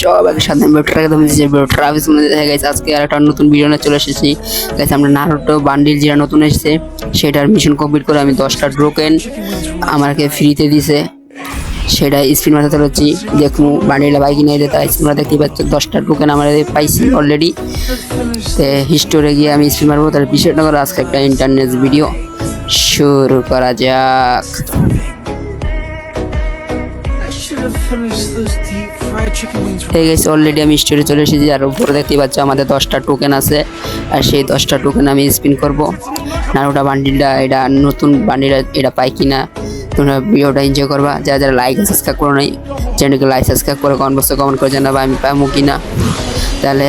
সব একই সাথে দেখা গেছে আজকে নতুন চলে এসেছি। আমরা বান্ডিল যেটা নতুন এসেছে, সেটার মিশন কমপ্লিট করে আমি দশটা ড্রোকেন আমাকে ফ্রিতে দিছে। সেটা স্পিন মারতে চলেছি। দেখমু বান্ডিলটা বাইক নিয়ে হয় তোমরা দেখতে পাচ্ছ, দশটা টোকেন আমরা পাইছি অলরেডি হিস্টোরে গিয়ে আমি স্পিন মারবো, তাহলে বিষয়টা করে আজকে একটা ইন্টারনেট ভিডিও শুরু করা যাক। ঠিক আছে অলরেডি আমি স্টোরে চলে এসেছি আর উপরে দেখতে পাচ্ছ আমাদের দশটা টোকেন আছে, আর সেই দশটা টোকেন আমি স্পিন করব। নারোটা বান্ডিলটা এটা নতুন বান্ডিলটা এটা পাই কিনা, তোমরা ভিডিওটা এনজয় করবা। যারা যারা লাইক সাবস্ক্রাইব করো নাই চ্যানেলকে লাইক সাবস্ক্রাইব করে কমেন্ট বক্সে কমেন্ট করে জানাবা, আমি পাবো কিনা। তাহলে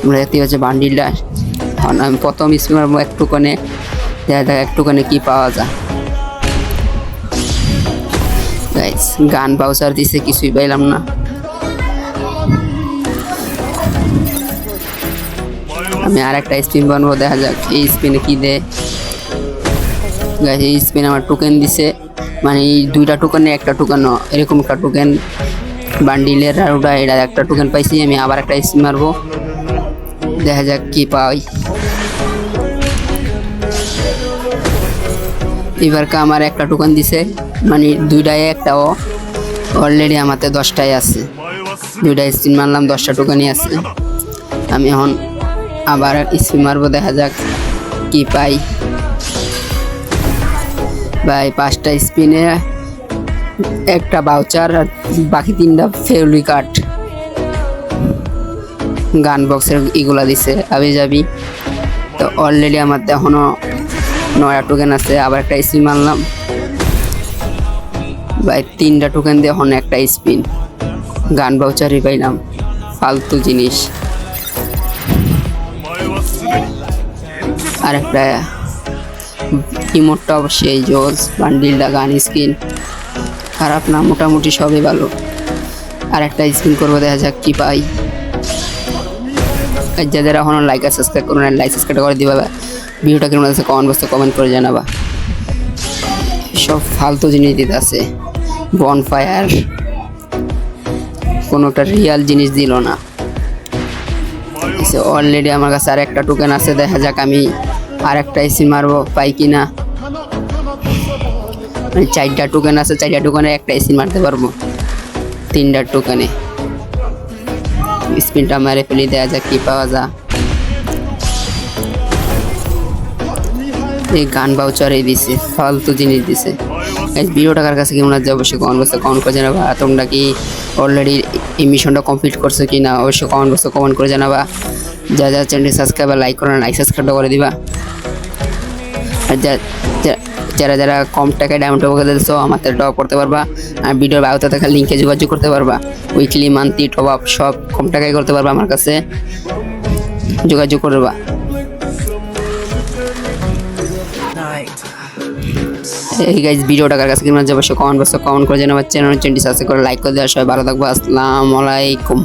তোমরা দেখতে পাচ্ছ বান্ডিলটা আমি প্রথম স্পিন মারবো একটুখানে যাক একটুখানে কি পাওয়া যায়। গাইস গান বাউসার দিছে, কিছুই পাইলাম না। আমি আর একটা স্পিন বানবো, দেখা যাক এই স্পিনে কি দে এই স্পিন আমার টোকেন দিছে। মানে এই দুইটা টোকেনে একটা টোকেন এরকম একটা টোকেন বান্ডিলের আর ওটা, এটা একটা টোকেন পাইছি, আমি আবার একটা স্পিন মারবো। দেখা যাক কি পাই। এবার কা আমার একটা টোকেন দিছে মানে দুইটায় একটাও অলরেডি আমাতে দশটাই আছে। দুইটা স্পিন মারলাম, দশটা টোকেনই আছে। আমি এখন আবার স্পিন মারবো, দেখা যাক কি পাই। ভাই, পাঁচটা স্পিনে একটা বাউচার আর বাকি তিনটা ফেউলি কাট গান বক্সের এগুলা দিছে আবি যাবি তো অলরেডি আমার তো নয়টা টোকেন আছে, আবার একটা স্পিন মারলাম ভাই, তিনটা টোকেন দিয়ে এখন একটা স্পিন গান বাউচারই পাইলাম, ফালতু জিনিস। আর একটা ইমোটটা অবশ্যই জোস বান্ডিলটা গান স্কিন খারাপ না, মোটামুটি সবই ভালো। আর একটা স্পিন করব, দেখা যাক কী পাই। যাদের এখনও লাইক আর সাবস্ক্রাইব করুন লাইক সাবস্ক্রাইব করে দিবা ভিডিওটা কেমন আছে কমেন্ট বক্সে কমেন্ট করে জানাবা। সব ফালতু জিনিস দিতে আছে বন ফায়ার কোনোটা রিয়াল জিনিস দিল না। অলরেডি আমার কাছে আর একটা টোকেন আছে, দেখা যাক আমি আর একটা এসি মারবো, পাই কি না মানে চারটা টোকেন আছে, চারটা টোকেনে একটা এসি মারতে পারব। তিনটা টোকেনে স্পিনটা মারে ফেলি দেওয়া যাক কি পাওয়া যা এই গান বাউচারে দিছে, ফালতু জিনিস দিছে। এই ভিডিওটা কার কাছে কেমন আছে অবশ্যই কমেন্ট বক্সে কমেন্ট করে জানাবা। তোমরা কি অলরেডি এই মিশনটা কমপ্লিট করছ কি না অবশ্যই কমেন্ট বক্সে কমেন্ট করে জানাবা। যা যা চ্যানেল সাবস্ক্রাইব লাইক করো লাইক সাবস্ক্রাইবটা করে দিবা। আর যা- যারা যারা কম টাকায় ডায়মন্ড টপ করে দিচ্ছ আমার টপ করতে পারবা। আর ভিডিওর বায়ুতে থাকা লিঙ্কে যোগাযোগ করতে পারবা। উইকলি মান্থলি টপ আপ সব কম টাকায় করতে পারবা আমার কাছে। যোগাযোগ করবা. এই গাইজ ভিডিওটা কার কাছে কেমন আছে অবশ্যই কমেন্ট বক্সে কমেন্ট করে জানাবার চ্যানেল চ্যানেলটি সাবস্ক্রাইব করে লাইক করে দেওয়া, সবাই ভালো থাকব। আসসালামু আলাইকুম।